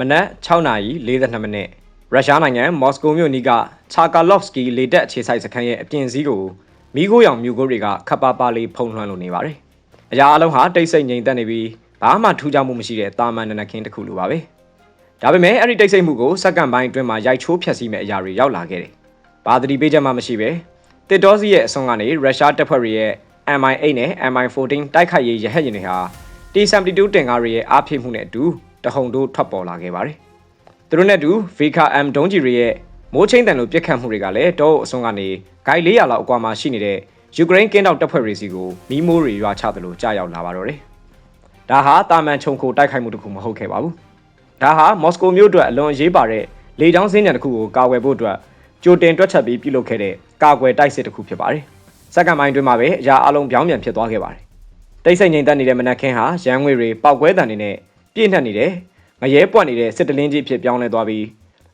မနက်6:42မိနစ်ရုရှားနိုင်ငံမော်စကိုမြို့နီးကချာကာလော့ဖ်စကီလေတပ်အခြေစိုက်စခန်းရဲ့အပြင်စည်းကိုမီးခိုးရောင်မြူကိုတွေကခပ်ပါပါလေးဖုံးလွှမ်းလို့နေပါတယ်။အရာအလုံးဟာတိတ်ဆိတ်ငြိမ်သက်နေပြီးဘာမှထူးခြားမှုမရှိတဲ့တာမန်နနခင်းတစ်ခုလိုပါပဲ။ဒါပေမဲ့အဲ့ဒီတိတ်ဆိတ်မှုကိုစက္ကန့်ပိုင်းအတွင်းမှာရိုက်ချိုးဖျက်ဆီးမဲ့အရာတွေရောက်လာခဲ့တယ်။ဘာသတိပေးချက်မှမရှိပဲတစ်တော်စီရဲ့အစွန်ကနေရုရှားတပ်ဖွဲ့တွေရဲ့ MI8 နဲ့ MI14 တိုက်ခိုက်ရေးရဟတ်ယာဉ်တွေဟာ T72 တင်ကားတွေရဲ့အားဖြည့်မှုနဲ့အတူ တဟုန်တို့ထွက်ပေါ်လာခဲ့ပါတယ်။သူတို့နဲ့အတူ Vika M ဒုံးကြီးတွေရဲ့မိုးချင်းတန်လိုပြစ်ခတ်မှုတွေကလည်းတောအုပ်အစွန်းကနေဂိုက်400လောက်အကွာမှာရှိနေတဲ့ယူကရိန်းကင်းတောက်တပ်ဖွဲ့တွေစီကိုမီးမိုးတွေရွာချသလိုကြားရောက်လာပါတော့တယ်။ဒါဟာတာမန်ခြုံခိုတိုက်ခိုက်မှုတစ်ခုမဟုတ်ခဲ့ပါဘူး။ဒါဟာမော်စကိုမြို့အတွက်အလွန်အရေးပါတဲ့လေကြောင်းစင်းညံတစ်ခုကိုကာကွယ်ဖို့အတွက်ကြိုတင်တွက်ချက်ပြီးပြုလုပ်ခဲ့တဲ့ကာကွယ်တိုက်စစ်တစ်ခုဖြစ်ပါတယ်။စက္ကန့်ပိုင်းအတွင်းမှာပဲအရာအလုံးပြောင်းပြန်ဖြစ်သွားခဲ့ပါတယ်။တိတ်ဆိတ်ငြိမ်သက်နေတဲ့မနက်ခင်းဟာရန်ငွေတွေပောက်ကွဲတန်တွေနဲ့ ပြည့်နှက်နေတဲ့ငရဲပွက်နေတဲ့စစ်တလင်းကြီးဖြစ်ပြောင်းလဲသွားပြီး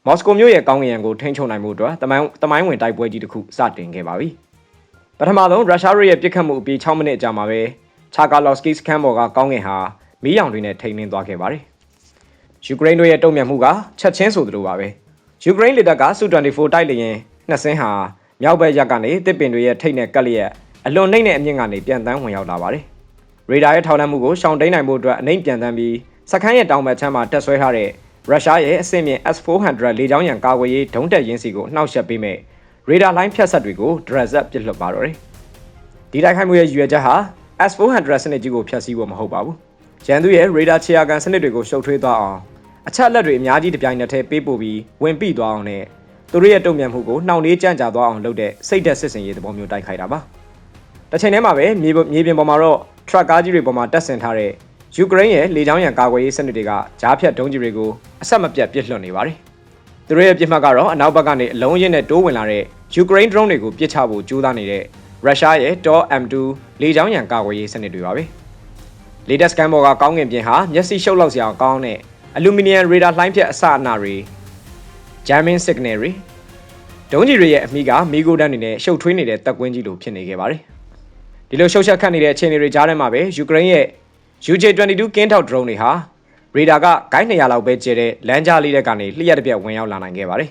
မော်စကိုမြို့ရဲ့ကောင်းကင်ယံကိုထိန်းချုပ်နိုင်မှုအတွက်တမိုင်းတမိုင်းဝင်တိုက်ပွဲကြီးတစ်ခုစတင်ခဲ့ပါပြီ။ပထမဆုံးရုရှားရဲ့ပြစ်ခတ်မှုအပြီး6မိနစ်ကြာမှာပဲချာကာလော့စကီစကန်ဘော်ကကောင်းကင်ဟာမီးရောင်တွေနဲ့ထိန်းနှင်းသွားခဲ့ပါတယ်။ယူကရိန်းတို့ရဲ့တုံ့ပြန်မှုကချက်ချင်းဆိုသလိုပါပဲ။ယူကရိန်းလေတပ်ကစူ24တိုက်လေရင်နှစ်စင်းဟာမြောက်ဘက်ရက်ကနေတစ်ပင်တွေရဲ့ထိတ်နဲ့ကက်လျက်အလွန်နှိမ့်တဲ့အမြင့်ကနေပြန်တန်းဝင်ရောက်လာပါတယ်။ရေဒါရဲ့ထောက်လှမ်းမှုကိုရှောင်တိန်နိုင်ဖို့အတွက်အနှိမ့်ပြန်တန်းပြီး စခန်းရဲ့တောင်ဘက်ချမ်းမှာတက်ဆွဲထားတဲ့ရုရှားရဲ့အဆင့်မြင့် S400 လေကြောင်းရန်ကာကွယ်ရေးဒုံးတက်ရင်းစီကိုနှောက်ယှက်ပေးမဲ့ရေဒါလိုင်းဖြတ်ဆက်တွေကိုဒရက်ဇက်ပစ်လွှတ်ပါတော့တယ်။ဒီတိုက်ခိုက်မှုရဲ့ရည်ရွယ်ချက်ဟာ S400 စနစ်ကြီးကိုဖျက်ဆီးဖို့မဟုတ်ပါဘူး။ရန်သူရဲ့ရေဒါခြေရာကန်စနစ်တွေကိုရှုပ်ထွေးသွားအောင်အချက်အလက်တွေအများကြီးတပြိုင်နက်တည်းပေးပို့ပြီးဝင်ပိသွားအောင်နဲ့သူတို့ရဲ့တုံ့ပြန်မှုကိုနှောင့်နှေးကြန့်ကြာသွားအောင်လုပ်တဲ့စိတ်သက်စစ်စင်ရေးသဘောမျိုးတိုက်ခိုက်တာပါ။တစ်ချိန်တည်းမှာပဲမြေမြေပြင်ပေါ်မှာတော့ truck ကားကြီးတွေပေါ်မှာတက်ဆင်ထားတဲ့ ယူကရိန်းရဲ့လေကြောင်းရန်ကာကွယ်ရေးစနစ်တွေကကြားဖြတ်ဒုံးကြီးတွေကိုအဆက်မပြတ်ပစ်လွှတ်နေပါတယ်။သူတို့ရဲ့ပြစ်မှတ်ကတော့အနောက်ဘက်ကနေအလုံးရင်းနဲ့တိုးဝင်လာတဲ့ယူကရိန်း drone တွေကိုပစ်ချဖို့ကြိုးစားနေတဲ့ရုရှားရဲ့ TOR M2 လေကြောင်းရန်ကာကွယ်ရေးစနစ်တွေပါပဲ။ latest scan ဘော်ကကောင်းကင်ပြင်ဟာမျက်စိရှုပ်လောက်စရာကောင်းတဲ့အလူမီနီယံရေဒါလှိုင်းဖြတ်အစအနတွေ jamming signal တွေဒုံးကြီးတွေရဲ့အမိကမီဂိုဒန်တွေနဲ့ရှုပ်ထွေးနေတဲ့တပ်ကွင်းကြီးလိုဖြစ်နေခဲ့ပါတယ်။ဒီလိုရှုပ်ချက်ခတ်နေတဲ့အခြေအနေတွေကြားထဲမှာပဲယူကရိန်းရဲ့ UJ22 ကင်းထောက် drone တွေဟာရေဒါကဂိုင်း200လောက်ပဲကျဲတဲ့လမ်းကြားလေးတဲ့ကနေလျှက်တစ်ပြက်ဝင်ရောက်လာနိုင်ခဲ့ပါတယ်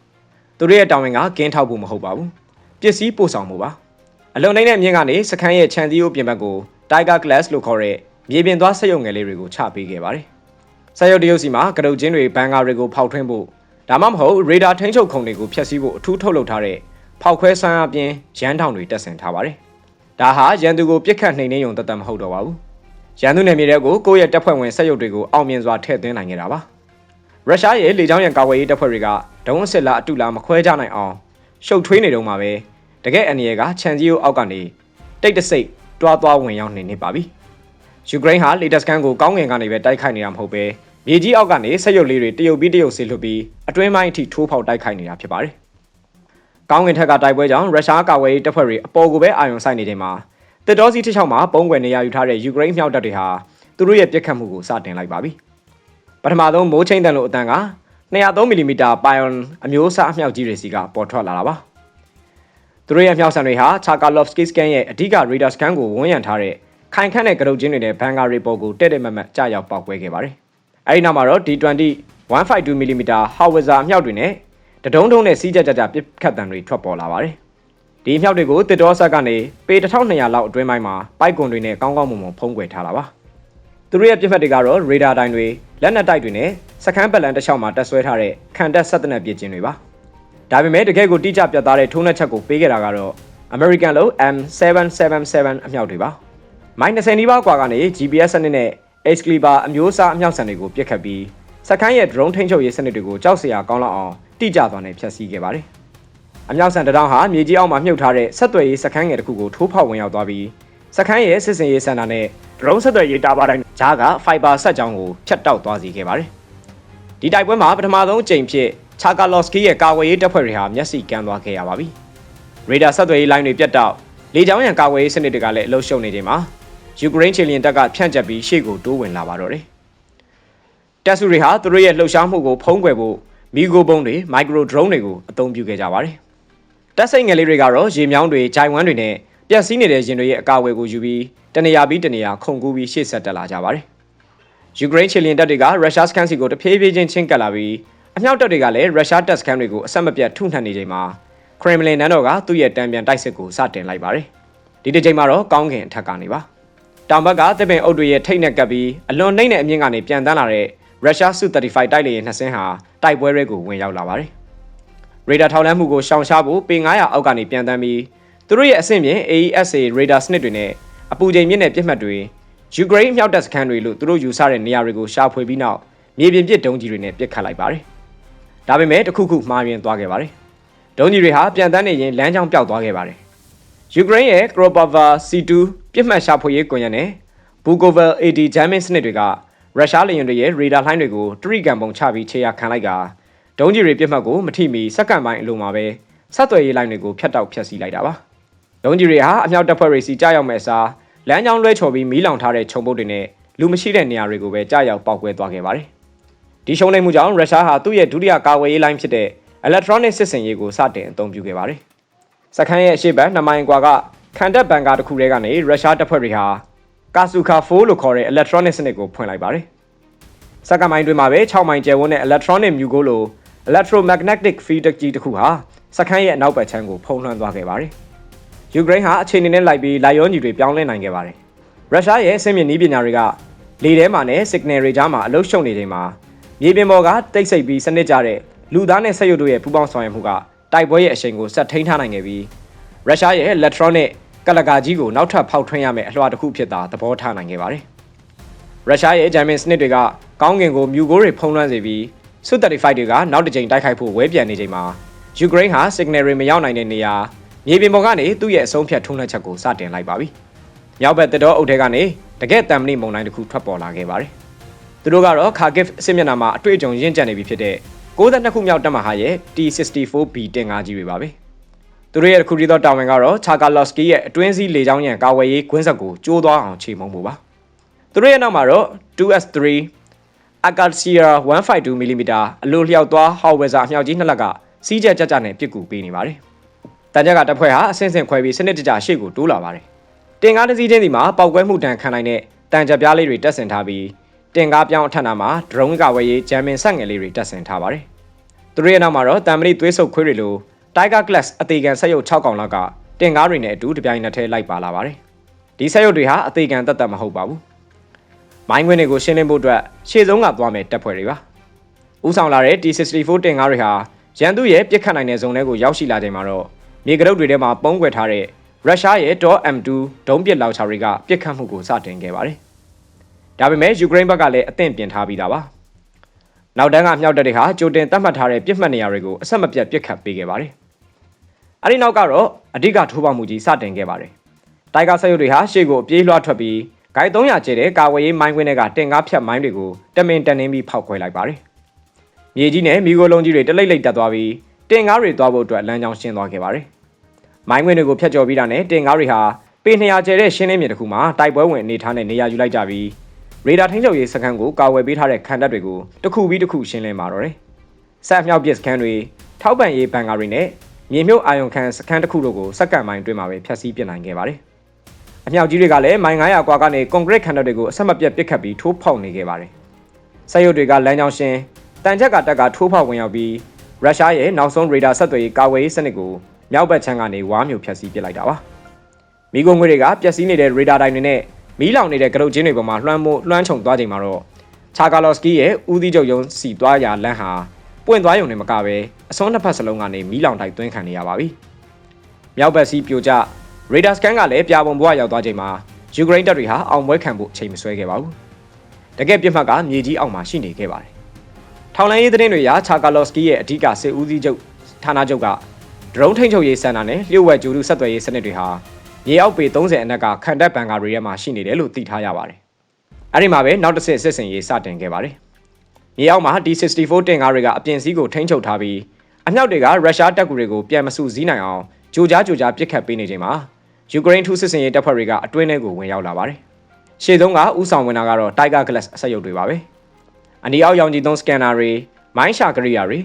။သူတို့ရဲ့တောင်းဝင်ကကင်းထောက်ဖို့မဟုတ်ပါဘူး။ပစ္စည်းပို့ဆောင်မှုပါ။အလွန်နှိမ့်တဲ့မြင်းကနေစခန်းရဲ့ခြံစည်းရိုးပြင်ဘက်ကို Tiger Glass လို့ခေါ်တဲ့မြေပြင်သွားဆက်ရုံငယ်လေးတွေကိုချပေးခဲ့ပါတယ်။ဆက်ရုပ်တရုပ်စီမှာကရုတ်ချင်းတွေဘန်ကာတွေကိုဖောက်ထွင်းဖို့ဒါမှမဟုတ်ရေဒါထိန်းချုပ်ခုံတွေကိုဖျက်ဆီးဖို့အထူးထုတ်လုပ်ထားတဲ့ဖောက်ခွဲဆန်းအပြင်ရန်ထောင်တွေတက်ဆင်ထားပါတယ်။ဒါဟာရန်သူကိုပြစ်ခတ်နှိမ်နှင်းရုံတသက်မဟုတ်တော့ပါဘူး။ ရန်သူနယ်မြေတွေကိုကိုယ့်ရဲ့တပ်ဖွဲ့ဝင်ဆက်ရုပ်တွေကိုအောင်မြင်စွာထည့်သွင်းနိုင်ခဲ့တာပါ။ရုရှားရဲ့လေကြောင်းရန်ကာကွယ်ရေးတပ်ဖွဲ့တွေကဒုံးအစစ်လားအတူလားမခွဲကြနိုင်အောင်ရှုပ်ထွေးနေတုန်းမှာပဲတကယ်အန်ရီကခြံစည်းရိုးအောက်ကနေတိတ်တဆိတ်တွားသွားဝင်ရောက်နေနေပါပြီ။ယူကရိန်းဟာလေတက်စကန်ကိုကောင်းငင်ကနေပဲတိုက်ခိုက်နေတာမဟုတ်ပဲမြေကြီးအောက်ကနေဆက်ရုပ်လေးတွေတရုတ်ပြီးတရုတ်ဆေလွတ်ပြီးအတွင်းပိုင်းအထိထိုးဖောက်တိုက်ခိုက်နေတာဖြစ်ပါတယ်။ကောင်းငင်ထက်ကတိုက်ပွဲကြောင့်ရုရှားကာကွယ်ရေးတပ်ဖွဲ့တွေအပေါ်ကိုပဲအာရုံစိုက်နေချိန်မှာ တစ်တော်စီတစ်ချောင်းမှာပုံကွယ်နေရယူထားတဲ့ယူကရိန်းမြောက်တပ်တွေဟာသူတို့ရဲ့ပြစ်ခတ်မှုကိုစတင်လိုက်ပါပြီ။ပထမဆုံးမိုးချင်းတန်လိုအတန်က203မီလီမီတာပိုင်အွန်အမျိုးအစားအမြောက်ကြီးတွေစီကပေါ်ထွက်လာတာပါ။သူတို့ရဲ့အမြောက်ဆန်တွေဟာချာကာလော့ဖ်စကီစကန်ရဲ့အဓိကရေဒါစကန်ကိုဝန်းရံထားတဲ့ခိုင်ခန့်တဲ့ကရုတ်ချင်းတွေနဲ့ဘန်ကာရီပေါ်ကိုတဲ့တဲ့မတ်မတ်ကြားရောက်ပေါက်ကွဲခဲ့ပါတယ်။အဲဒီနောက်မှာတော့ D20 152 mm howitzer အမြောက်တွေနဲ့တဒုံးဒုံးနဲ့စီးကြကြကြပစ်ခတ်တံတွေထွက်ပေါ်လာပါတယ်။ ဒီအမြောက်တွေကိုတစ်တော်ဆက်ကနေပေ1200လောက်အတွင်းပိုင်းမှာပိုက်ကွန်တွေနဲ့ကောင်းကောင်းမွန်မွန်ဖုံးကွယ်ထားတာပါ။သူတို့ရဲ့ပြစ်ဖက်တွေကတော့ရေဒါတိုင်းတွေလက်နက်တိုက်တွေနဲ့စခန်းပလန်တစ်ချောင်းမှာတက်ဆွဲထားတဲ့ခံတက်ဆက်တဲ့ပြစ်ချင်းတွေပါ။ဒါပေမဲ့တကယ်ကိုတိကျပြတ်သားတဲ့ထုံးနှက်ချက်ကိုပေးခဲ့တာကတော့ American လို့ M777 အမြောက်တွေပါ။မိုင်း20နီးပါးกว่าကနေ GPS စနစ်နဲ့ Excalibur အမျိုးအစားအမြောက်ဆန်တွေကိုပြစ်ခတ်ပြီးစခန်းရဲ့ drone ထိန်းချုပ်ရေးစနစ်တွေကိုကြောက်စရာကောင်းလောက်အောင်တိကျစွာနဲ့ဖျက်ဆီးခဲ့ပါတယ်။ အမြောက်ဆန်တတောင်းဟာမြေကြီးအောက်မှာမြုပ်ထားတဲ့ဆက်သွယ်ရေးစခန်းငယ်တစ်ခုကိုထိုးဖောက်ဝင်ရောက်သွားပြီးစခန်းရဲ့စစ်စင်ရေးစင်တာနဲ့ drone ဆက်သွယ်ရေးတာပါတိုင်းဂျားက fiber ဆက်ကြောင်းကိုဖြတ်တောက်သွားစေခဲ့ပါတယ်။ဒီတိုက်ပွဲမှာပထမဆုံးအကြိမ်ဖြစ်ချာကာလော့စကီရဲ့ကာဝေးရေးတပ်ဖွဲ့တွေဟာမျက်စိကန်းသွားခဲ့ရပါပြီ။ရေဒါဆက်သွယ်ရေးလိုင်းတွေပြတ်တောက်လေကြောင်းရန်ကာဝေးရေးစနစ်တွေကလည်းအလုရှုံနေချိန်မှာယူကရိန်းချီလီယန်တပ်ကဖြန့်ကျက်ပြီးရှေ့ကိုတိုးဝင်လာပါတော့တယ်။တပ်စုတွေဟာသူတို့ရဲ့လှုပ်ရှားမှုကိုဖုံးကွယ်ဖို့မီဂိုဘုံတွေမိုက်ခရိုဒရုန်းတွေကိုအသုံးပြုခဲ့ကြပါတယ်။ တပ်စိတ်ငယ်လေးတွေကတော့ရေမြောင်းတွေဂျိုင်ဝမ်တွေနဲ့ပြက်စီးနေတဲ့ရင်တွေရဲ့အကာအကွယ်ကိုယူပြီးတနေရာပြီးတနေရာခုန်ကူးပြီးရှေ့ဆက်တက်လာကြပါတယ်။ယူကရိန်းချီလီယန်တပ်တွေကရုရှားစခန်းစီကိုတဖြည်းဖြည်းချင်းချင်းကပ်လာပြီးအမြောက်တပ်တွေကလည်းရုရှားတပ်စခန်းတွေကိုအဆက်မပြတ်ထုနှက်နေချိန်မှာခရမ်လင်နန်းတော်ကသူ့ရဲ့တံပြန်တိုက်စစ်ကိုစတင်လိုက်ပါတယ်။ဒီတစ်ချိန်မှာတော့ကောင်းကင်အထက်ကနေပါ။တောင်ဘက်ကသစ်ပင်အုပ်တွေရဲ့ထိတ်နဲ့ကပ်ပြီးအလွန်နှိမ့်တဲ့အမြင့်ကနေပြန်တန်းလာတဲ့ရုရှားစု35တိုက်လေယာဉ်နှစ်စင်းဟာတိုက်ပွဲတွေကိုဝင်ရောက်လာပါတယ်။ ရေဒါထောက်လန်းမှုကိုရှောင်ရှားဖို့ပေ900အောက်ကနေပြန်တန်းပြီးသူတို့ရဲ့အဆင့်မြင့် AESA ရေဒါစနစ်တွေနဲ့အပူချိန်မြင့်တဲ့ပြစ်မှတ်တွေယူကရိန်းမြောက်တပ်စခန်းတွေလို့သူတို့ယူဆတဲ့နေရာတွေကိုရှာဖွေပြီးနောက်မြေပြင်ပစ်ဒုံးကြီးတွေနဲ့ပစ်ခတ်လိုက်ပါတယ်။ဒါပေမဲ့တခုခုမှားယွင်းသွားခဲ့ပါတယ်။ဒုံးကြီးတွေဟာပြန်တန်းနေရင်လမ်းကြောင်းပျောက်သွားခဲ့ပါတယ်။ယူကရိန်းရဲ့ Kropava C2 ပြစ်မှတ်ရှာဖွေရေးကွန်ရက်နဲ့ Bukovel AD ဂျမ်မင်စနစ်တွေကရုရှားလေယာဉ်တွေရဲ့ရေဒါလှိုင်းတွေကိုတရိကန်ပုံချပြီးခြေရခံလိုက်က ဒုံးကြီးတွေပြစ်မှတ်ကိုမထိမီစက္ကန့်ပိုင်းအလိုမှာပဲဆက်သွယ်ရေးလိုင်းတွေကိုဖျက်တောက်ဖျက်ဆီးလိုက်တာပါ။ဒုံးကြီးတွေဟာအမြောက်တပ်ဖွဲ့တွေစီကြားရောက်မဲ့အစားလမ်းကြောင်းလွှဲချော်ပြီးမီးလောင်ထားတဲ့ခြုံပုတ်တွေနဲ့လူမရှိတဲ့နေရာတွေကိုပဲကြားရောက်ပောက်ကွဲသွားခဲ့ပါတယ်။ဒီရှုံးနိမ့်မှုကြောင့်ရုရှားဟာသူ့ရဲ့ဒုတိယကာကွယ်ရေးလိုင်းဖြစ်တဲ့ electronic စစ်စင်ရေးကိုစတင်အသုံးပြုခဲ့ပါတယ်။စခန်းရဲ့အရှိတ်ဘက်2မိုင်ကွာကခံတပ်ဘန်ကာတစ်ခုထဲကနေရုရှားတပ်ဖွဲ့တွေဟာကာဆူခါ4လို့ခေါ်တဲ့ electronic စနစ်ကိုဖွင့်လိုက်ပါတယ်။စက္ကန့်ပိုင်းတွင်မှာပဲ6မိုင်ကျယ်ဝန်းတဲ့ electronic မြူကိုလို electromagnetic field ကြီးတစ်ခုဟာစခန်းရဲ့အနောက်ဘက်ခြမ်းကိုဖုံးလွှမ်းသွားခဲ့ပါတယ်။ယူကရိန်းဟာအခြေအနေနဲ့လိုက်ပြီးလိုက်ရောညီတွေပြောင်းလဲနိုင်ခဲ့ပါတယ်။ရုရှားရဲ့အဆင့်မြင့်နည်းပညာတွေကလေထဲမှာနဲ့ signal တွေကြားမှာအလုရှုံနေချိန်မှာမြေပြင်ပေါ်ကတိတ်ဆိတ်ပြီးစနစ်ကြတဲ့လူသားနဲ့ဆက်ရုပ်တို့ရဲ့ပူးပေါင်းဆောင်ရွက်မှုကတိုက်ပွဲရဲ့အရှိန်ကိုဆက်ထိန်းထားနိုင်ခဲ့ပြီးရုရှားရဲ့ electronic ကလကာကြီးကိုနောက်ထပ်ဖောက်ထွင်းရမယ့်အလွှာတစ်ခုဖြစ်တာသဘောထားနိုင်ခဲ့ပါတယ်။ရုရှားရဲ့ဂျာမန်စနစ်တွေကကောင်းကင်ကိုမြူကိုတွေဖုံးလွှမ်းစေပြီး စု35 တွေကနောက်တစ်ကြိမ်တိုက်ခိုက်ဖို့ဝဲပြန်နေချိန်မှာယူကရိန်းဟာ signal တွေမရောက်နိုင်တဲ့နေရာမြေပြင်ပေါ်ကနေသူ့ရဲ့အဆုံးဖြတ်ထုံးနှက်ချက်ကိုစတင်လိုက်ပါပြီ။မြောက်ဘက်တတော်အုပ်ထဲကနေတကယ့်တမ်မဏိမုံတိုင်းတစ်ခုထွက်ပေါ်လာခဲ့ပါတယ်။သူတို့ကတော့ Kharkiv အစစ်မျက်နှာမှာအတွေ့အကြုံရင့်ကျက်နေပြီဖြစ်တဲ့62ခုမြောက်တပ်မဟာရဲ့ T64B တင်ကားကြီးတွေပါပဲ။သူတို့ရဲ့အခုဒီတော့တာဝန်ကတော့ Chakalovsky ရဲ့အတွင်းစည်းလေကြောင်းရန်ကာဝယ်ရေးကွင်းဆက်ကိုကျိုးသွားအောင်ချိန်မုံမှုပါ။သူတို့ရဲ့နောက်မှာတော့ 2S3 Akacia 152mm အလိုလျောက်သွား Howitzer အမြောက်ကြီးနှစ်လက်ကစီးကြက်ကြက်ကြနဲ့ပစ်ကူပေးနေပါတယ်။တန်ကြက်ကတပ်ဖွဲ့ဟာအဆင့်ဆင့်ခွဲပြီးစနစ်တကျရှေ့ကိုတိုးလာပါတယ်။တင်ကားတစ်စီးချင်းစီမှာပောက်ကွဲမှုတန်ခံနိုင်တဲ့တန်ကြက်ပြားလေးတွေတက်ဆင်ထားပြီးတင်ကားပြောင်းအထက်နာမှာ drone ကဝယ်ရေးဂျမ်မင်ဆက်ငယ်လေးတွေတက်ဆင်ထားပါတယ်။သူတို့ရဲ့နောက်မှာတော့တမ်မဏိသွေးဆုပ်ခွေးတွေလို Tiger Glass အသေးခံဆက်ရုပ်6កောင်လောက်ကတင်ကားတွေနဲ့အတူတပြိုင်နက်တည်းလိုက်ပါလာပါတယ်။ဒီဆက်ရုပ်တွေဟာအသေးခံတတ်တတ်မဟုတ်ပါဘူး။ မိုင်းခွင်းတွေကိုရှင်းလင်းဖို့အတွက်ရှေ့ဆုံးကသွားမယ်တပ်ဖွဲ့တွေပါ။ဦးဆောင်လာတဲ့ T64 တင်ကားတွေဟာရန်သူရဲ့ပြစ်ခတ်နိုင်တဲ့ဇုံထဲကိုရောက်ရှိလာချိန်မှာတော့မြေကရုတ်တွေထဲမှာပုံးကွယ်ထားတဲ့ရုရှားရဲ့ .M2 ဒုံးပစ်လောက်ချာတွေကပြစ်ခတ်မှုကိုစတင်ခဲ့ပါတယ်။ဒါပေမဲ့ယူကရိန်းဘက်ကလည်းအသင့်ပြင်ထားပြီးသားပါ။နောက်တန်းကမြောက်တပ်တွေဟာကြိုတင်သတ်မှတ်ထားတဲ့ပြစ်မှတ်နေရာတွေကိုအဆက်မပြတ်ပြစ်ခတ်ပေးခဲ့ပါတယ်။အဲဒီနောက်ကတော့အဓိကထိုးပေါက်မှုကြီးစတင်ခဲ့ပါတယ်။တိုင်ဂါဆက်ရုပ်တွေဟာရှေ့ကိုအပြေးလွှားထွက်ပြီး ဂိုင်း300ကျဲတဲ့ကာဝေးရေးမိုင်းခွင်းတွေကတင်ကားဖြတ်မိုင်းတွေကိုတမင်တန်နှင်းပြီးဖောက်ခွဲလိုက်ပါတယ်။မြေကြီးနဲ့မိโกလုံးကြီးတွေတလိမ့်လိမ့်တက်သွားပြီးတင်ကားတွေသွားဖို့အတွက်လမ်းကြောင်းရှင်းသွားခဲ့ပါတယ်။မိုင်းခွင်းတွေကိုဖျက်ကျော်ပြီးတာနဲ့တင်ကားတွေဟာပေ200ကျဲတဲ့ရှင်းလင်းမြေတစ်ခုမှာတိုက်ပွဲဝင်အနေထားနဲ့နေရာယူလိုက်ကြပြီးရေဒါထိန်းချုပ်ရေးစခန်းကိုကာဝယ်ပေးထားတဲ့ခံတပ်တွေကိုတစ်ခုပြီးတစ်ခုရှင်းလင်းပါတော့တယ်။ဆက်မြောက်ပစ်စခန်းတွေထောက်ပံ့ရေးဘန်ကာတွေနဲ့မြေမြုပ်အာယုံခံစခန်းတစ်ခုတို့ကိုစက္ကန့်ပိုင်းတွင်းမှာပဲဖျက်ဆီးပစ်နိုင်ခဲ့ပါတယ်။ အမြောက်ကြီးတွေကလည်းမိုင်900ကွာကနေကွန်ကရစ်ခံတပ်တွေကိုအဆက်မပြတ်ပစ်ခတ်ပြီးထိုးဖောက်နေခဲ့ပါတယ်။ဆက်ရုပ်တွေကလမ်းကြောင်းရှင်းတန်ချက်ကတက်ကထိုးဖောက်ဝင်ရောက်ပြီးရုရှားရဲ့နောက်ဆုံးရေဒါဆက်သွယ်ရေးကာဝယ်ရေးစနစ်ကိုမြောက်ဘက်ခြမ်းကနေဝါမျိုးဖျက်ဆီးပစ်လိုက်တာပါ။မိဂုံငွေတွေကပျက်စီးနေတဲ့ရေဒါတိုင်တွေနဲ့မီးလောင်နေတဲ့ကရုတ်ချင်းတွေပေါ်မှာလွှမ်းမိုးလွှမ်းခြုံသွားချိန်မှာတော့ချာကာလော့စကီရဲ့ဦးသီးချုပ်ယုံစီသွားရာလမ်းဟာပွင့်သွားရုံနဲ့မကပဲအစွန်းတစ်ဖက်စလုံးကနေမီးလောင်တိုက်သွင်းခံနေရပါပြီ။မြောက်ဘက်စီပြိုကျ ရေဒါစကန်ကလည်းပြာပုံဘွားရောက်သွားချိန်မှာယူကရိန်းတပ်တွေဟာအောင်ပွဲခံဖို့အချိန်မဆွဲခဲ့ပါဘူး။တကယ်ပြစ်မှတ်ကမြေကြီးအောက်မှာရှိနေခဲ့ပါတယ်။ထောင်လိုင်းရေးသတင်းတွေအရချာကာလော့စကီရဲ့အဓိကစစ်ဦးစီးချုပ်ဌာနချုပ်ကဒရုန်းထိန်းချုပ်ရေးစင်တာနဲ့လျှို့ဝှက်ဂျူရုဆက်သွယ်ရေးစနစ်တွေဟာမြေအောက်ပေ30အနက်ကခံတပ်ဘန်ကာတွေထဲမှာရှိနေတယ်လို့သိထားရပါတယ်။အဲဒီမှာပဲနောက်တစ်ဆင့်စစ်စင်ရေးစတင်ခဲ့ပါတယ်။မြေအောက်မှာ D64 တင်ကားတွေကအပြင်စည်းကိုထိန်းချုပ်ထားပြီးအမြောက်တွေကရုရှားတပ်ကူတွေကိုပြန်မစုစည်းနိုင်အောင်ကြိုကြားကြိုကြားပစ်ခတ်ပေးနေချိန်မှာ ယူကရိန်းထူးစစ်စင်ရေးတပ်ဖွဲ့တွေကအတွင်းထဲကိုဝင်ရောက်လာပါတယ်။ရှေ့ဆုံးကဥဆောင်ဝင်တာကတော့ Tiger Glass အဆက်ရုပ်တွေပါပဲ။အနီအောက်ရောင်ကြီးသုံးစကန်နာတွေမိုင်းရှာကရိယာတွေ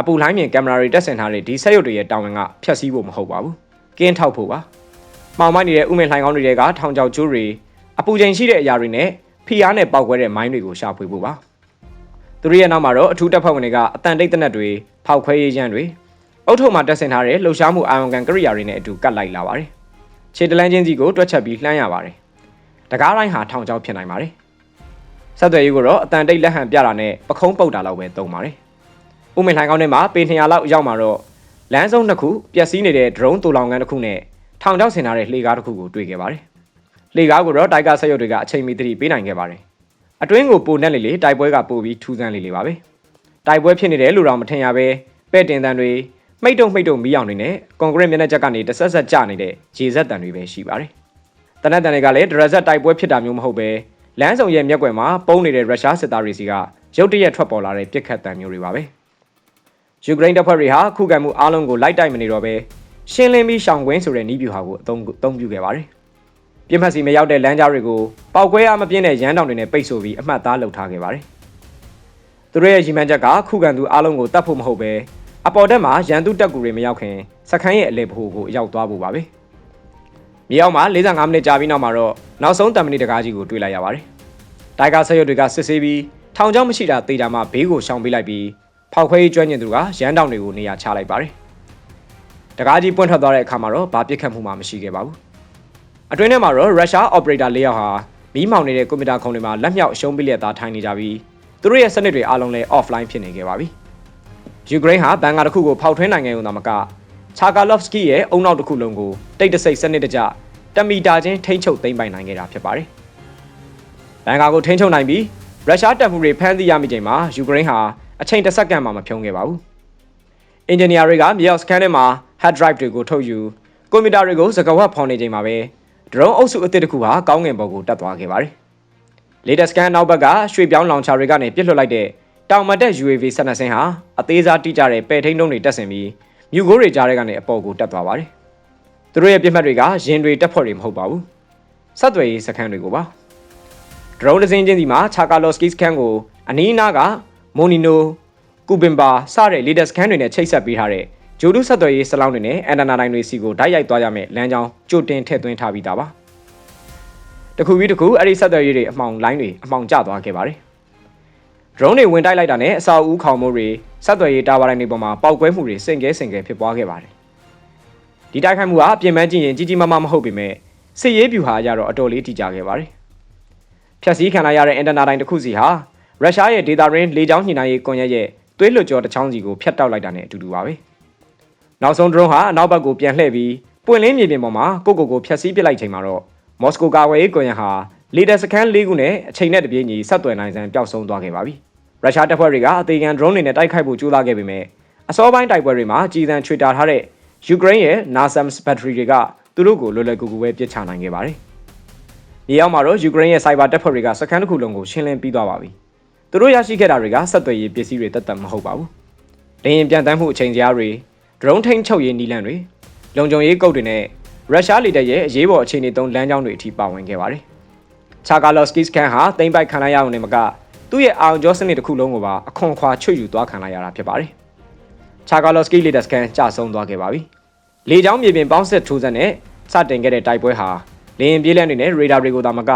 အပူလိုင်းမြင်ကင်မရာတွေတက်ဆင်ထားတဲ့ဒီဆက်ရုပ်တွေရဲ့တာဝန်ကဖျက်ဆီးဖို့မဟုတ်ပါဘူး။ကင်းထောက်ဖို့ပါ။မှောင်မိုက်နေတဲ့ဥမင်လှိုင်ကောင်းတွေကထောင်ချောက်ကျိုးတွေအပူချိန်ရှိတဲ့အရာတွေနဲ့ဖီအားနဲ့ပောက်ကွဲတဲ့မိုင်းတွေကိုရှာဖွေဖို့ပါသူတို့ရဲ့နောက်မှာတော့အထူးတပ်ဖွဲ့ဝင်တွေကအတန်တိတ်တနက်တွေဖောက်ခွဲရေးရန်တွေအုတ်ထုံမှာတက်ဆင်ထားတဲ့လှုပ်ရှားမှုအာရုံကန်ကရိယာတွေနဲ့အတူကတ်လိုက်လာပါတယ် ခြေတလန်းချင်းစီကိုတွက်ချက်ပြီးလှမ်းရပါတယ်တကားတိုင်းဟာထောင်ချောက်ဖြစ်နိုင်ပါတယ်ဆက်သွယ်ရေးကိုတော့အတန်တိတ်လက်ဟန်ပြတာနဲ့ပခုံးပုတ်တာလောက်ပဲသုံးပါတယ်ဥမင်လှိုင်ကောင်းထဲမှာပေ200လောက်ရောက်မှာတော့လမ်းစုံတစ်ခုပျက်စီးနေတဲ့ drone တူလောင်ကန်တစ်ခုနဲ့ထောင်ချောက်ဆင်ထားတဲ့လှေကားတစ်ခုကိုတွေ့ခဲ့ပါတယ်လှေကားကိုတော့တိုက်ကဆက်ရုပ်တွေကအချိန်မီသတိပေးနိုင်ခဲ့ပါတယ်အတွင်းကိုပိုနဲ့လေလေတိုက်ပွဲကပိုပြီးထူးဆန်းလေလေပါပဲတိုက်ပွဲဖြစ်နေတယ်လို့တော့မထင်ရပဲပဲ့တင်တန်တွေ မိတ်တုံမိတ်တုံမီးအောင်တွေနဲ့ကွန်ကရစ်မျက်နှာချက်ကနေတဆက်ဆက်ကျနေတဲ့ရေဆက်တန်တွေပဲရှိပါတယ်တနက်တန်တွေကလည်းဒရက်ဆက်တိုက်ပွဲဖြစ်တာမျိုးမဟုတ်ပဲလမ်းဆောင်ရဲ့မျက်ကွယ်မှာပုံနေတဲ့ရုရှားစစ်သားတွေစီကရုတ်တရက်ထွက်ပေါ်လာတဲ့ပြစ်ခတ်တံမျိုးတွေပါပဲယူကရိန်းတပ်ဖွဲ့တွေဟာခုခံမှုအားလုံးကိုလိုက်တိုက်မနေတော့ပဲရှင်းလင်းပြီးရှောင်ကွင်းဆိုတဲ့နည်းဗျူဟာကိုအသုံးအသုံးပြုခဲ့ပါတယ်ပြစ်မှတ်စီမရောက်တဲ့လမ်းကြားတွေကိုပောက်ကွဲအားမပြင်းတဲ့ရန်တောင်တွေနဲ့ပိတ်ဆို့ပြီးအမှတ်သားလုပ်ထားခဲ့ပါတယ်သူတို့ရဲ့ရည်မှန်းချက်ကခုခံသူအားလုံးကိုတတ်ဖို့မဟုတ်ပဲ အပေါ်တက်မှာရန်သူတက်ကူတွေမရောက်ခင်စခန်းရဲ့အလဲဘိုးကိုရောက်သွားဖို့ပါပဲမြေအောက်မှာ45မိနစ်ကြာပြီးနောက်မှာတော့နောက်ဆုံး10မိနစ်တကားကြီးကိုတွေ့လိုက်ရပါတယ်တိုင်ကာဆက်ရွက်တွေကစစ်ဆေးပြီးထောင်ချောင်းမရှိတာတေးတာမှဘေးကိုရှောင်ပေးလိုက်ပြီးဖောက်ခွဲရေးကျွမ်းကျင်သူကရန်တောင်တွေကိုနေရာချလိုက်ပါတယ်တကားကြီးပွင့်ထွက်သွားတဲ့အခါမှာတော့ဘာပြစ်ခတ်မှုမှမရှိခဲ့ပါဘူးအတွင်းထဲမှာတော့ရုရှား operator ၄ယောက်ဟာမီးမောင်နေတဲ့ကွန်ပျူတာခုံတွေမှာလက်မြောက်အရှုံးပိလျက်သားထိုင်နေကြပြီးသူတို့ရဲ့စနစ်တွေအားလုံးလည်း offline ဖြစ်နေခဲ့ပါပြီ ယူကရိန်းဟာဘန်ကာတစ်ခုကိုဖောက်ထွင်းနိုင်ခဲ့ုံသာမကချာကာလော့ဖစကီရဲ့အုံနောက်တစ်ခုလုံးကိုတိတ်တဆိတ်စနစ်တကျတမီတာချင်းထိမ့်ချုပ်သိမ်းပိုင်နိုင်ခဲ့တာဖြစ်ပါတယ်ဘန်ကာကိုထိမ့်ချုပ်နိုင်ပြီးရုရှားတပ်မှုတွေဖမ်းဆီးရမိချိန်မှာယူကရိန်းဟာအချိန်တစ်စက္ကန့်မှမဖြုံးခဲ့ပါဘူးအင်ဂျင်နီယာတွေကမြေအောက်စကန်ထဲမှာ hard drive တွေကိုထုတ်ယူကွန်ပျူတာတွေကိုစကားဝတ်ဖော်နေချိန်မှာပဲ drone အုပ်စုအသစ်တစ်ခုဟာကောင်းငင်ပေါ်ကိုတက်သွားခဲ့ပါတယ်။ latest scan နောက်ဘက်ကရွှေပြောင်းလောင်ချာတွေကနေပြစ်လွှတ်လိုက်တဲ့ တောင်မတက် UAV 12ဆင်းဟာအသေးစားတိကျတဲ့ပဲ့ထိန်းတုံးတွေတက်ဆင်ပြီးမြူကိုတွေကြားထဲကနေအပေါ်ကိုတက်သွားပါတယ်။သူတို့ရဲ့ပြစ်မှတ်တွေကရင်တွေတက်ဖွဲ့တွေမဟုတ်ပါဘူး။ဆက်သွယ်ရေးစခန်းတွေကိုပါ။ drone တစ်စင်းချင်းစီမှာချာကာလော့စကီစခန်းကိုအနီးအနားကမိုနီနိုကူပင်ဘာစတဲ့ latest scan တွေနဲ့ချိတ်ဆက်ပေးထားတဲ့ဂျိုဒုဆက်သွယ်ရေးစလောင်းတွေနဲ့အန်တနာတိုင်းတွေစီကိုဓာတ်ရိုက်သွားကြမယ်လမ်းကြောင်းကြိုတင်ထည့်သွင်းထားပြီးသားပါတခုပြီးတခုအဲ့ဒီဆက်သွယ်ရေးတွေအမှောင်လိုင်းတွေအမှောင်ကျသွားခဲ့ပါတယ် drone တွေဝင်တိုက်လိုက်တာနဲ့အစာအုပ်ခေါင်မိုးတွေဆက်သွယ်ရေးတာဝါတိုင်းတွေပေါ်မှာပောက်ကွဲမှုတွေစင်ကဲစင်ကဲဖြစ်ပွားခဲ့ပါတယ်ဒီတိုက်ခိုက်မှုဟာပြင်ပန်းကြည့်ရင်ကြီးကြီးမားမားမဟုတ်ပေမဲ့စစ်ရေးဗျူဟာအရတော့အတော်လေးတည်ကြခဲ့ပါတယ်ဖြတ်စည်းခံလိုက်ရတဲ့အင်တာနက်တိုင်းတစ်ခုစီဟာရုရှားရဲ့ဒေတာရင်းလေကြောင်းညှိနှိုင်းရေးကွန်ရက်ရဲ့သွေးလွှတ်ကြောတစ်ချောင်းစီကိုဖျက်တောက်လိုက်တာနဲ့အတူတူပါပဲနောက်ဆုံး drone ဟာအနောက်ဘက်ကိုပြန်လှည့်ပြီးပွင့်လင်းမြေပြင်ပေါ်မှာကိုကိုကိုဖျက်ဆီးပစ်လိုက်ချိန်မှာတော့မော်စကိုကာဝယ်ရေးကွန်ရက်ဟာ လေဒါစခန်း၄ခုနဲ့အချိန်နဲ့တပြေးညီဆက်သွယ်နိုင်စံပျောက်ဆုံးသွားခဲ့ပါပြီရုရှားတပ်ဖွဲ့တွေကအသေးခံ drone တွေနဲ့တိုက်ခိုက်ဖို့ကြိုးစားခဲ့ပေမဲ့အစောပိုင်းတိုက်ပွဲတွေမှာကြီးစံချွေတာထားတဲ့ယူကရိန်းရဲ့ NASAMS battery တွေကသူတို့ကိုလွယ်လွယ်ကူကူပဲပစ်ချနိုင်ခဲ့ပါတယ်။မြေအောက်မှာတော့ယူကရိန်းရဲ့ cyber တပ်ဖွဲ့တွေကစခန်းတစ်ခုလုံးကိုရှင်းလင်းပြီးသွားပါပြီ။သူတို့ရရှိခဲ့တာတွေကဆက်သွယ်ရေးပစ္စည်းတွေတတ်တတ်မဟုတ်ပါဘူး။လေရင်ပြန်တမ်းမှုအချိန်ကြားတွေ drone ထိန်းချုပ်ရေးနီလန်တွေလုံခြုံရေးကုတ်တွေနဲ့ရုရှားလေတပ်ရဲ့အရေးပေါ်အခြေအနေသုံးလမ်းကြောင်းတွေအထိပါဝင်ခဲ့ပါတယ်။ ချာကာလော့စကီစကန်ဟာတိမ့်ပိုက်ခံလိုက်ရအောင်နေမကသူ့ရဲ့အောင်ကျော်စနစ်တစ်ခုလုံးကိုပါအခွန်ခွာချွတ်ယူသွားခံလိုက်ရတာဖြစ်ပါတယ်။ချာကာလော့စကီလေတပ်စကန်ကျဆုံးသွားခဲ့ပါပြီ။လေကြောင်းမြေပြင်ပေါင်းဆက်ထိုးစက်နဲ့စတင်ခဲ့တဲ့တိုက်ပွဲဟာလေရင်ပြေးလန့်တွေနဲ့ရေဒါတွေကိုသာမက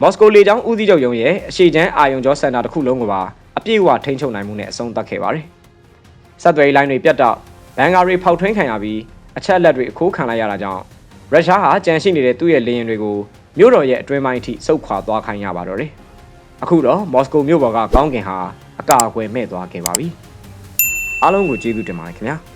မော်စကိုလေကြောင်းဦးစီးချုပ်ရုံးရဲ့အရှိချမ်းအာယုံကျော်စင်တာတစ်ခုလုံးကိုပါအပြည့်အဝထိန်းချုပ်နိုင်မှုနဲ့အဆုံးသတ်ခဲ့ပါတယ်။ဆက်သွယ်ရေးလိုင်းတွေပြတ်တော့ဘန်ကာတွေဖောက်ထွင်းခံရပြီးအချက်အလက်တွေအခိုးခံလိုက်ရတာကြောင့်ရုရှားဟာကြံရှိနေတဲ့သူ့ရဲ့လေယာဉ်တွေကို မြို့တော်ရဲ့အတွင်းပိုင်းအထိစုပ်ခွာသွားခိုင်းရပါတော့တယ်။အခုတော့မော်စကိုမြို့ပေါ်ကကောင်းကင်ဟာအကာအကွယ်မဲ့သွားခဲ့ပါပြီ။အားလုံးကိုကျေးဇူးတင်ပါတယ်ခင်ဗျာ။